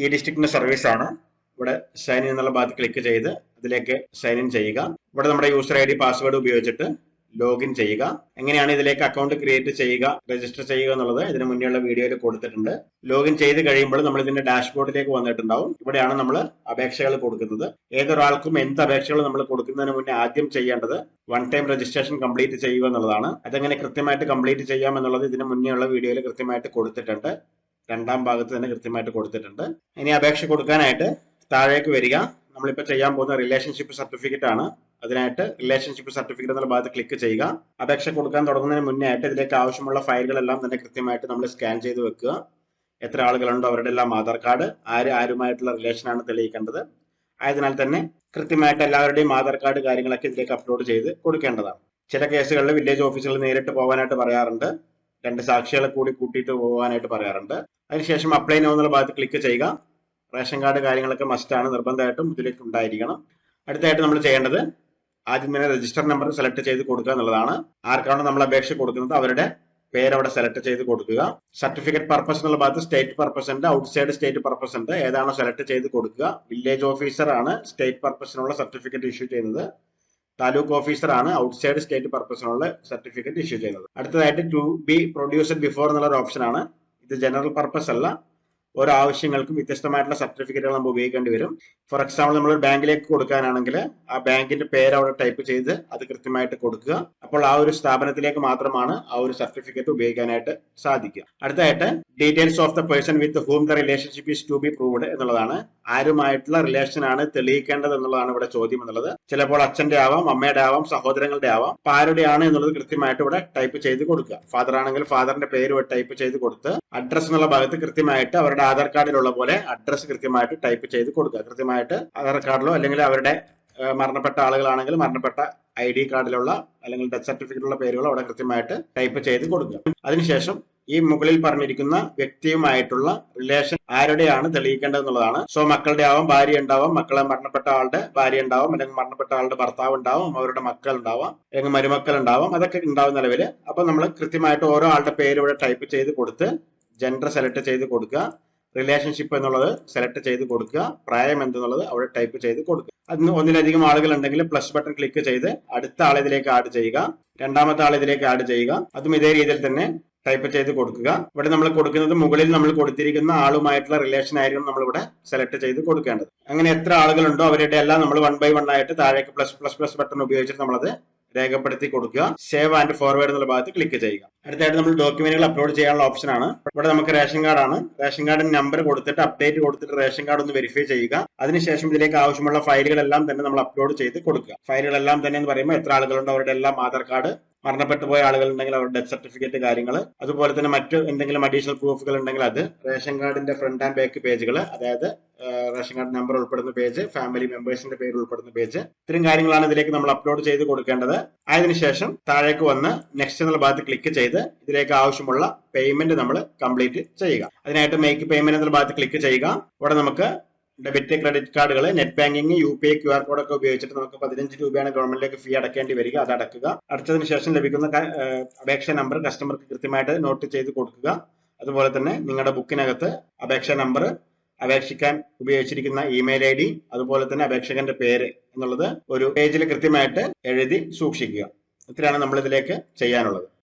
ഈ ഡിസ്ട്രിക്റ്റിന്റെ സർവീസ് ആണ് ഇവിടെ സൈൻ ഇൻ എന്നുള്ള ഭാഗത്ത് ക്ലിക്ക് ചെയ്ത് അതിലേക്ക് സൈൻ ഇൻ ചെയ്യുക. ഇവിടെ നമ്മുടെ യൂസർ ഐ ഡി പാസ്വേഡ് ഉപയോഗിച്ചിട്ട് ലോഗിൻ ചെയ്യുക. എങ്ങനെയാണ് ഇതിലേക്ക് അക്കൗണ്ട് ക്രിയേറ്റ് ചെയ്യുക രജിസ്റ്റർ ചെയ്യുക എന്നുള്ളത് ഇതിന് മുന്നേയുള്ള വീഡിയോയിൽ കൊടുത്തിട്ടുണ്ട്. ലോഗിൻ ചെയ്ത് കഴിയുമ്പോൾ നമ്മൾ ഇതിന്റെ ഡാഷ്ബോർഡിലേക്ക് വന്നിട്ടുണ്ടാവും. ഇവിടെയാണ് നമ്മൾ അപേക്ഷകൾ കൊടുക്കുന്നത്. ഏതൊരാൾക്കും എന്ത് അപേക്ഷകൾ നമ്മൾ കൊടുക്കുന്നതിന് മുന്നേ ആദ്യം ചെയ്യേണ്ടത് വൺ ടൈം രജിസ്ട്രേഷൻ കംപ്ലീറ്റ് ചെയ്യുക എന്നുള്ളതാണ്. അതെങ്ങനെ കൃത്യമായിട്ട് കംപ്ലീറ്റ് ചെയ്യാം എന്നുള്ളത് ഇതിന് മുന്നേയുള്ള വീഡിയോയിൽ കൃത്യമായിട്ട് കൊടുത്തിട്ടുണ്ട്. രണ്ടാം ഭാഗത്ത് തന്നെ കൃത്യമായിട്ട് കൊടുത്തിട്ടുണ്ട്. ഇനി അപേക്ഷ കൊടുക്കാനായിട്ട് താഴേക്ക് വരിക. നമ്മളിപ്പോൾ ചെയ്യാൻ പോകുന്ന റിലേഷൻഷിപ്പ് സർട്ടിഫിക്കറ്റ് ആണ്. അതിനായിട്ട് റിലേഷൻഷിപ്പ് സർട്ടിഫിക്കറ്റ് എന്നുള്ള ഭാഗത്ത് ക്ലിക്ക് ചെയ്യുക. അപേക്ഷ കൊടുക്കാൻ തുടങ്ങുന്നതിന് മുന്നേ ആയിട്ട് ഇതിലേക്ക് ആവശ്യമുള്ള ഫയലുകളെല്ലാം തന്നെ കൃത്യമായിട്ട് നമ്മൾ സ്കാൻ ചെയ്ത് വെക്കുക. എത്ര ആളുകളുണ്ടോ അവരുടെ എല്ലാം ആധാർ കാർഡ് ആര് ആരുമായിട്ടുള്ള റിലേഷൻ ആണ് തെളിയിക്കേണ്ടത്. ആയതിനാൽ തന്നെ കൃത്യമായിട്ട് എല്ലാവരുടെയും ആധാർ കാർഡ് കാര്യങ്ങളൊക്കെ ഇതിലേക്ക് അപ്ലോഡ് ചെയ്ത് കൊടുക്കേണ്ടതാണ്. ചില കേസുകളിൽ വില്ലേജ് ഓഫീസുകളിൽ നേരിട്ട് പോകാനായിട്ട് പറയാറുണ്ട്. രണ്ട് സാക്ഷികളെ കൂടി കൂട്ടിയിട്ട് പോകാനായിട്ട് പറയാറുണ്ട്. അതിനുശേഷം അപ്ലൈ നോ എന്നുള്ള ഭാഗത്ത് ക്ലിക്ക് ചെയ്യുക. റേഷൻ കാർഡ് കാര്യങ്ങളൊക്കെ മസ്റ്റാണ് നിർബന്ധമായിട്ടും ഇതിലേക്ക് ഉണ്ടായിരിക്കണം. അടുത്തായിട്ട് നമ്മൾ ചെയ്യേണ്ടത് ആദ്യം തന്നെ രജിസ്റ്റർ നമ്പർ സെലക്ട് ചെയ്ത് കൊടുക്കുക എന്നുള്ളതാണ്. ആർക്കാണ് നമ്മൾ അപേക്ഷ കൊടുക്കുന്നത് അവരുടെ പേര് അവിടെ സെലക്ട് ചെയ്ത് കൊടുക്കുക. സർട്ടിഫിക്കറ്റ് പർപ്പസ് എന്നുള്ള ഭാഗത്ത് സ്റ്റേറ്റ് പർപ്പസ് ഉണ്ട്. ഔട്ട്സൈഡ് സ്റ്റേറ്റ് പർപ്പസ് ഉണ്ട്. ഏതാണോ സെലക്ട് ചെയ്ത് കൊടുക്കുക. വില്ലേജ് ഓഫീസർ ആണ് സ്റ്റേറ്റ് പർപ്പസിനുള്ള സർട്ടിഫിക്കറ്റ് ഇഷ്യൂ ചെയ്യുന്നത്. താലൂക്ക് ഓഫീസറാണ് ഔട്ട്സൈഡ് സ്റ്റേറ്റ് പർപ്പസിനുള്ള സർട്ടിഫിക്കറ്റ് ഇഷ്യൂ ചെയ്യുന്നത്. അടുത്തതായിട്ട് ടു ബി പ്രൊഡ്യൂസഡ് ബിഫോർ എന്നുള്ള ഒരു ഓപ്ഷൻ ആണ് ഇത് ജനറൽ പർപ്പസ് അല്ല. ഓരോ ആവശ്യങ്ങൾക്കും വ്യത്യസ്തമായിട്ടുള്ള സർട്ടിഫിക്കറ്റുകൾ നമ്മൾ ഉപയോഗിക്കേണ്ടി വരും. ഫോർ എക്സാമ്പിൾ നമ്മൾ ഒരു ബാങ്കിലേക്ക് കൊടുക്കാനാണെങ്കിൽ ആ ബാങ്കിന്റെ പേര് അവിടെ ടൈപ്പ് ചെയ്ത് അത് കൃത്യമായിട്ട് കൊടുക്കുക. അപ്പോൾ ആ ഒരു സ്ഥാപനത്തിലേക്ക് മാത്രമാണ് ആ ഒരു സർട്ടിഫിക്കറ്റ് ഉപയോഗിക്കാനായിട്ട് സാധിക്കുക. അടുത്തായിട്ട് details of the person with whom the relationship is to be proved എന്നുള്ളതാണ്. ആരുമായിട്ടുള്ള റിലേഷൻ ആണ് തെളിയിക്കേണ്ടത് എന്നുള്ളതാണ് ഇവിടെ ചോദ്യം എന്നുള്ളത്. ചിലപ്പോൾ അച്ഛന്റെ ആവാം അമ്മയുടെ ആവാം സഹോദരങ്ങളുടെ ആവാം ആരുടെയാണ് എന്നുള്ളത് കൃത്യമായിട്ട് ഇവിടെ ടൈപ്പ് ചെയ്ത് കൊടുക്കുക. ഫാദർ ആണെങ്കിൽ ഫാദറിന്റെ പേര് ടൈപ്പ് ചെയ്ത് കൊടുത്ത് അഡ്രസ് എന്നുള്ള ഭാഗത്ത് കൃത്യമായിട്ട് അവരുടെ ആധാർ കാർഡിലുള്ള പോലെ അഡ്രസ് കൃത്യമായിട്ട് ടൈപ്പ് ചെയ്ത് കൊടുക്കുക. കൃത്യമായിട്ട് ആധാർ കാർഡിലോ അല്ലെങ്കിൽ അവരുടെ മരണപ്പെട്ട ആളുകളാണെങ്കിൽ മരണപ്പെട്ട ഐ ഡി കാർഡിലുള്ള അല്ലെങ്കിൽ ഡെത്ത് സർട്ടിഫിക്കറ്റിലുള്ള പേരുകൾ അവിടെ കൃത്യമായിട്ട് ടൈപ്പ് ചെയ്ത് കൊടുക്കുക. അതിനുശേഷം ഈ മുകളിൽ പറഞ്ഞിരിക്കുന്ന വ്യക്തിയുമായിട്ടുള്ള റിലേഷൻ ആരുടെയാണ് തെളിയിക്കേണ്ടത് എന്നുള്ളതാണ് സോ മക്കളുടെ ആവാം ഭാര്യ ഉണ്ടാവാം മക്കളെ മരണപ്പെട്ട ആളുടെ ഭാര്യ ഉണ്ടാവാം അല്ലെങ്കിൽ മരണപ്പെട്ട ആളുടെ ഭർത്താവ് ഉണ്ടാവും അവരുടെ മക്കൾ ഉണ്ടാവാം അല്ലെങ്കിൽ മരുമക്കൾ ഉണ്ടാവാം അതൊക്കെ ഉണ്ടാവുന്ന നിലവിൽ അപ്പൊ നമ്മൾ കൃത്യമായിട്ട് ഓരോ ആളുടെ പേര് ഇവിടെ ടൈപ്പ് ചെയ്ത് കൊടുത്ത് ജെൻഡർ സെലക്ട് ചെയ്ത് കൊടുക്കുക. റിലേഷൻഷിപ്പ് എന്നുള്ളത് സെലക്ട് ചെയ്ത് കൊടുക്കുക. പ്രായം എന്തെന്നുള്ളത് അവിടെ ടൈപ്പ് ചെയ്ത് കൊടുക്കുക. അതിന് ഒന്നിലധികം ആളുകൾ ഉണ്ടെങ്കിൽ പ്ലസ് ബട്ടൺ ക്ലിക്ക് ചെയ്ത് അടുത്ത ആളിതിലേക്ക് ആഡ് ചെയ്യുക. രണ്ടാമത്തെ ആൾ ഇതിലേക്ക് ആഡ് ചെയ്യുക. അതും ഇതേ രീതിയിൽ തന്നെ ടൈപ്പ് ചെയ്ത് കൊടുക്കുക. ഇവിടെ നമ്മൾ കൊടുക്കുന്നത് മുകളിൽ നമ്മൾ കൊടുത്തിരിക്കുന്ന ആളുമായിട്ടുള്ള റിലേഷൻ ആയിരിക്കും നമ്മൾ ഇവിടെ സെലക്ട് ചെയ്ത് കൊടുക്കേണ്ടത്. അങ്ങനെ എത്ര ആളുകളുണ്ടോ അവരുടെ എല്ലാം നമ്മൾ വൺ ബൈ വൺ ആയിട്ട് താഴേക്ക് പ്ലസ് പ്ലസ് പ്ലസ് ബട്ടൺ ഉപയോഗിച്ചിട്ട് നമ്മളത് രേഖപ്പെടുത്തി കൊടുക്കുക. സേവ് ആൻഡ് ഫോർവേഡ് എന്നുള്ള ഭാഗത്ത് ക്ലിക്ക് ചെയ്യുക. അടുത്തായിട്ട് നമ്മൾ ഡോക്യുമെന്റുകൾ അപ്ലോഡ് ചെയ്യാനുള്ള ഓപ്ഷൻ ആണ്. ഇവിടെ നമുക്ക് റേഷൻ കാർഡാണ് റേഷൻ കാർഡിന് നമ്പർ കൊടുത്തിട്ട് അപ്ഡേറ്റ് കൊടുത്തിട്ട് റേഷൻ കാർഡ് ഒന്ന് വെരിഫൈ ചെയ്യുക. അതിനുശേഷം ഇതിലേക്ക് ആവശ്യമുള്ള ഫയലുകളെല്ലാം തന്നെ നമ്മൾ അപ്ലോഡ് ചെയ്ത് കൊടുക്കുക. ഫയലുകളെല്ലാം തന്നെ എന്ന് പറയുമ്പോൾ എത്ര ആളുകളുണ്ടോ? അവരുടെ എല്ലാം ആധാർ കാർഡ് മരണപ്പെട്ടു പോയ ആളുകൾ ഉണ്ടെങ്കിൽ അവരുടെ ഡെത്ത് സർട്ടിഫിക്കറ്റ് കാര്യങ്ങൾ അതുപോലെ തന്നെ മറ്റു എന്തെങ്കിലും അഡീഷണൽ പ്രൂഫുകൾ ഉണ്ടെങ്കിൽ അത് റേഷൻ കാർഡിന്റെ ഫ്രണ്ട് ആൻഡ് ബാക്ക് പേജുകൾ അതായത് റേഷൻ കാർഡ് നമ്പർ ഉൾപ്പെടുന്ന പേജ് ഫാമിലി മെമ്പേഴ്സിന്റെ പേര് ഉൾപ്പെടുന്ന പേജ് ഇത്തരം കാര്യങ്ങളാണ് ഇതിലേക്ക് നമ്മൾ അപ്ലോഡ് ചെയ്ത് കൊടുക്കേണ്ടത്. അതിനുശേഷം താഴേക്ക് വന്ന് നെക്സ്റ്റ് എന്നുള്ള ഭാഗത്ത് ക്ലിക്ക് ചെയ്ത് ഇതിലേക്ക് ആവശ്യമുള്ള പേയ്മെന്റ് നമ്മൾ കംപ്ലീറ്റ് ചെയ്യുക. അതിനായിട്ട് മേക്ക് പേയ്മെന്റ് എന്നുള്ള ഭാഗത്ത് ക്ലിക്ക് ചെയ്യുക. ഇവിടെ നമുക്ക് ഡെബിറ്റ് ക്രെഡിറ്റ് കാർഡുകൾ net banking U P I Q R code ഒക്കെ ഉപയോഗിച്ചിട്ട് നമുക്ക് പതിനഞ്ച് രൂപയാണ് ഗവൺമെന്റിലേക്ക് ഫീ അടക്കേണ്ടി വരിക. അത് അടക്കുക. അടച്ചതിന് ശേഷം ലഭിക്കുന്ന അപേക്ഷ നമ്പർ കസ്റ്റമർക്ക് കൃത്യമായിട്ട് നോട്ട് ചെയ്ത് കൊടുക്കുക. അതുപോലെ തന്നെ നിങ്ങളുടെ ബുക്കിനകത്ത് അപേക്ഷ നമ്പർ അപേക്ഷിക്കാൻ ഉപയോഗിച്ചിരിക്കുന്ന ഇമെയിൽ ഐ ഡി അതുപോലെ തന്നെ അപേക്ഷകന്റെ പേര് എന്നുള്ളത് ഒരു പേജിൽ കൃത്യമായിട്ട് എഴുതി സൂക്ഷിക്കുക. ഇത്രയാണ് നമ്മൾ ഇതിലേക്ക് ചെയ്യാനുള്ളത്.